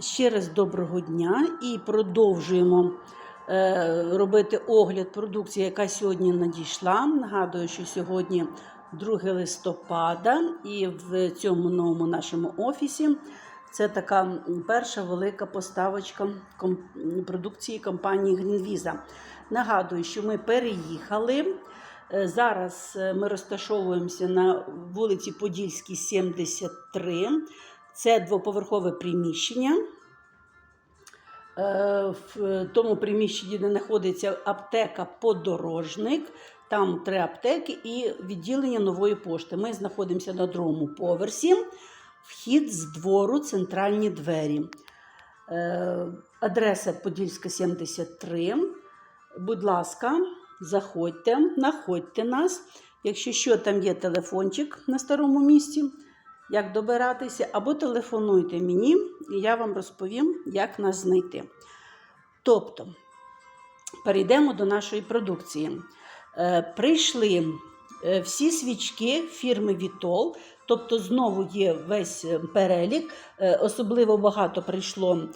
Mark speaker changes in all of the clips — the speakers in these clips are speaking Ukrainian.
Speaker 1: Ще раз доброго дня і продовжуємо е, робити огляд продукції, яка сьогодні надійшла. Нагадую, що сьогодні 2 листопада, і в цьому новому нашому офісі це така перша велика поставочка продукції компанії Greenvisa. Нагадую, що ми переїхали. Е, Зараз е, ми розташовуємося на вулиці Подільській, 73. Це двоповерхове приміщення. Е, В тому приміщенні, де знаходиться аптека Подорожник, там три аптеки і відділення нової пошти. Ми знаходимося на другому поверсі. Вхід з двору, центральні двері. Е, Адреса Подільська 73. Будь ласка, заходьте, знаходьте нас. Якщо що, там є телефончик на старому місці, як добиратися, або телефонуйте мені, і я вам розповім, як нас знайти. Тобто, перейдемо до нашої продукції. Е, прийшли е, всі свічки фірми Вітол, тобто знову є весь е, перелік. Особливо багато прийшло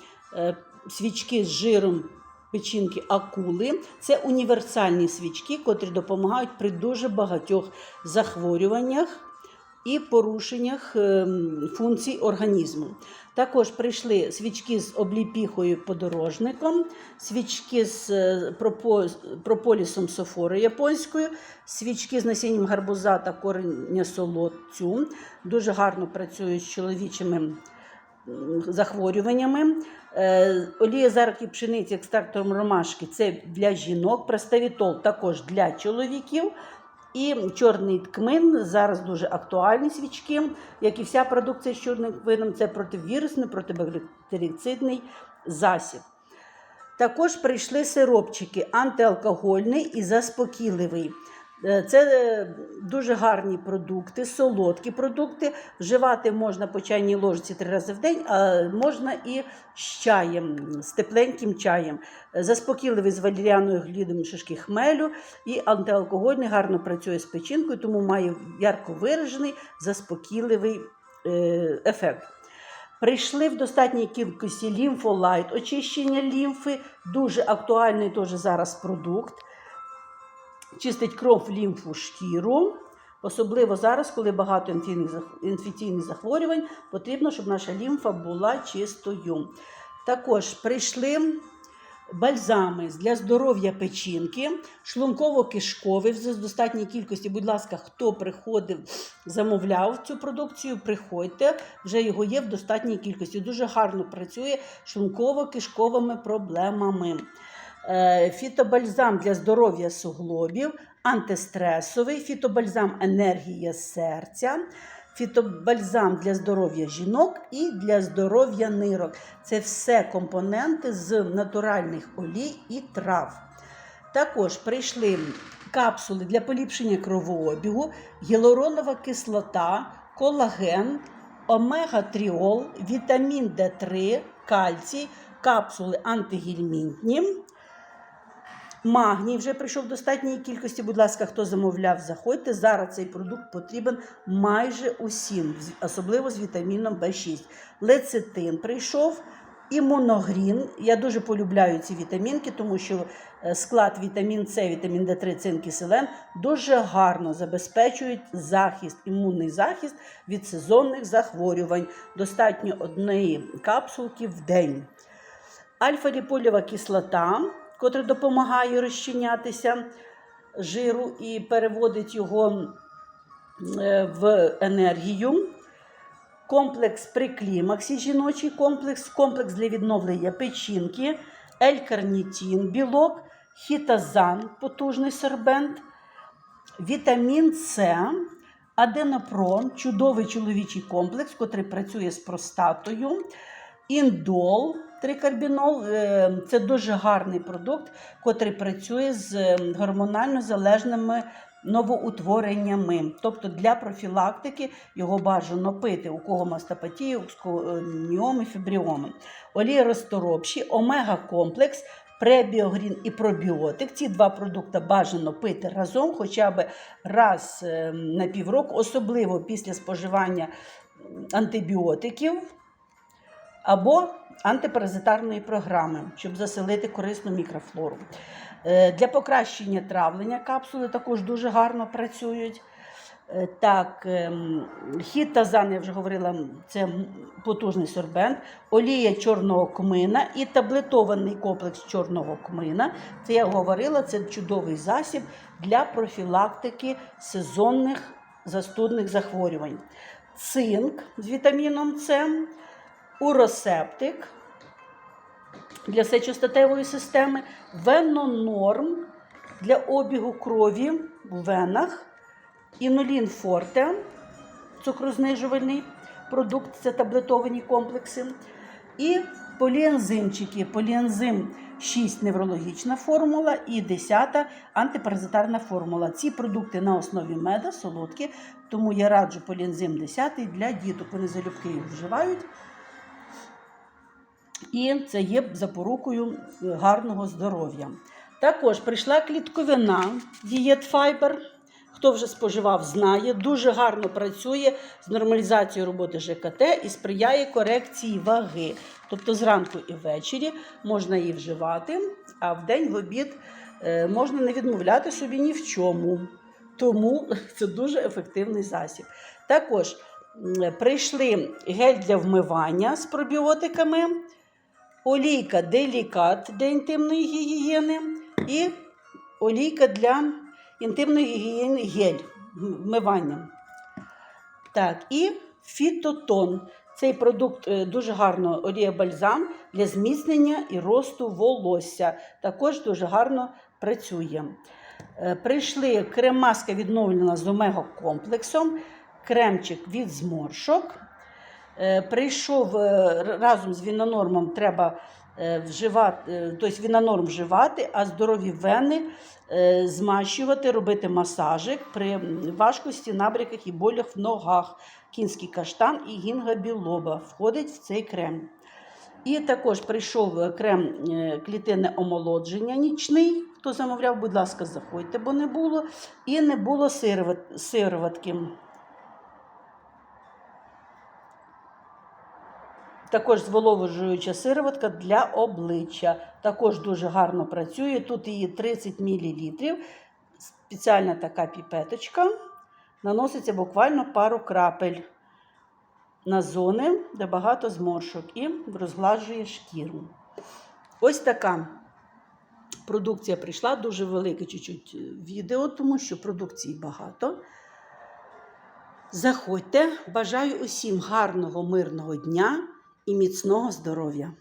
Speaker 1: свічки з жиром печінки акули. Це універсальні свічки, котрі допомагають при дуже багатьох захворюваннях і порушеннях ем, функцій організму. Також прийшли свічки з обліпіхою подорожником, свічки з е, прополісом софори японською, свічки з насінням гарбуза та кореня солодцю. Дуже гарно працюють з чоловічими захворюваннями. Е, Олія зарки пшениці екстрактором ромашки це для жінок, проставітол також для чоловіків. І чорний ткмин зараз дуже актуальні свічки, як і вся продукція з чорним ткмином, це противірусний, протибактерицидний засіб. Також прийшли сиропчики антиалкогольний і заспокійливий. Е, Це е, дуже гарні продукти, солодкі продукти. Вживати можна по чайній ложці три рази в день, а можна і з чаєм, з тепленьким чаєм. Заспокійливий з валеріаною глідом шишки хмелю і антиалкогольний гарно працює з печінкою, тому має ярко виражений заспокійливий е, ефект. Прийшли в достатній кількості лімфолайт, очищення лімфи, дуже актуальний теж зараз продукт. Чистить кров, лімфу, шкіру. Особливо зараз, коли багато інфекційних захворювань, потрібно, щоб наша лімфа була чистою. Також прийшли бальзами для здоров'я печінки, шлунково-кишковий в достатній кількості. Будь ласка, хто приходив, замовляв цю продукцію, приходьте, вже його є в достатній кількості. Дуже гарно працює шлунково-кишковими проблемами. Е, Фітобальзам для здоров'я суглобів, антистресовий, фітобальзам енергія серця, фітобальзам для здоров'я жінок і для здоров'я нирок. Це все компоненти з натуральних олій і трав. Також прийшли капсули для поліпшення кровообігу, гіалуронова кислота, колаген, омега-тріол, вітамін Д3, кальцій, капсули антигельмінтні. Магній вже прийшов в достатній кількості. Будь ласка, хто замовляв, заходьте. Зараз цей продукт потрібен майже усім, особливо з вітаміном В6. Лецитин прийшов. Імуногрін. Я дуже полюбляю ці вітамінки, тому що е, склад вітамін С, вітамін Д3, цинк і селен дуже гарно забезпечують захист, імунний захист від сезонних захворювань. Достатньо однієї капсулки в день. Альфа-ліполєва кислота, котра допомагає розчинятися жиру і переводить його е, в енергію. Комплекс при клімаксі, жіночий комплекс, комплекс для відновлення печінки, елькарнітін, білок, хітазан, потужний сорбент, вітамін С, аденопрон, чудовий чоловічий комплекс, котрий працює з простатою, індол, трикарбінол е, це дуже гарний продукт, котрий працює з е, гормонально залежними новоутвореннями. Тобто для профілактики його бажано пити, у кого мастопатія, у кого міоми, фібріоми. Олія розторопші, омега-комплекс, пребіогрін і пробіотик. Ці два продукти бажано пити разом хоча б раз е, на півроку, особливо після споживання антибіотиків або антипаразитарної програми, щоб заселити корисну мікрофлору. Е, Для покращення травлення капсули також дуже гарно працюють. Е, Так, ем, хід тазан, я вже говорила, це потужний сорбент, олія чорного кмина і таблетований комплекс чорного кмина. Це я говорила, це чудовий засіб для профілактики сезонних застудних захворювань. Цинк з вітаміном С, уросептик для сечостатевої системи, венонорм для обігу крові в венах. Інулін Форте, цукрознижувальний продукт, це таблетовані комплекси. І поліензимчики. Поліензим 6 неврологічна формула і 10 антипаразитарна формула. Ці продукти на основі меда, солодкі, тому я раджу поліензим 10 для діток. Вони залюбки їх вживають. І це є запорукою гарного здоров'я. Також прийшла клітковина Дієт Файбер. Хто вже споживав, знає, дуже гарно працює з нормалізацією роботи ЖКТ і сприяє корекції ваги. Тобто зранку і ввечері можна її вживати, а в день в обід е, можна не відмовляти собі ні в чому. Тому це дуже ефективний засіб. Також прийшли гель для вмивання з пробіотиками, олійка делікат для інтимної гігієни і олійка для інтимної гігієни гель вмивання. Так, і фітотон. Цей продукт е, дуже гарно олія бальзам для зміцнення і росту волосся. Також дуже гарно працює. Е, Прийшли крем-маска відновлена з омега-комплексом, кремчик від зморшок. Е, Прийшов е, разом з вінонормом, треба е, вживати, тобто вінонорм вживати, а здорові вени змащувати, робити масажик при важкості, набряках і болях в ногах. Кінський каштан і гінга білоба входить в цей крем. І також прийшов крем клітинне омолодження нічний. Хто замовляв, будь ласка, заходьте, бо не було. І не було сироват- сироватки. Також зволожуюча сироватка для обличчя. Також дуже гарно працює. Тут її 30 мл. Спеціальна така піпеточка. Наноситься буквально пару крапель на зони, де багато зморшок, і розгладжує шкіру. Ось така продукція прийшла. Дуже велике чуть-чуть відео, тому що продукції багато. Заходьте, бажаю усім гарного, мирного дня і міцного здоров'я!